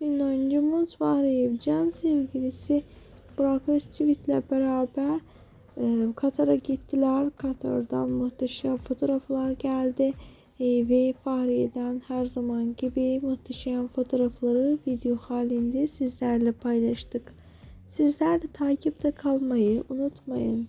ünlü oyuncumuz Fahriye Evcen sevgilisi Burak Özçivit'le beraber e, Katar'a gittiler. Katar'dan muhteşem fotoğraflar geldi. E, ve Fahriye'den her zaman gibi muhteşem fotoğrafları video halinde sizlerle paylaştık. Sizler de takipte kalmayı unutmayın.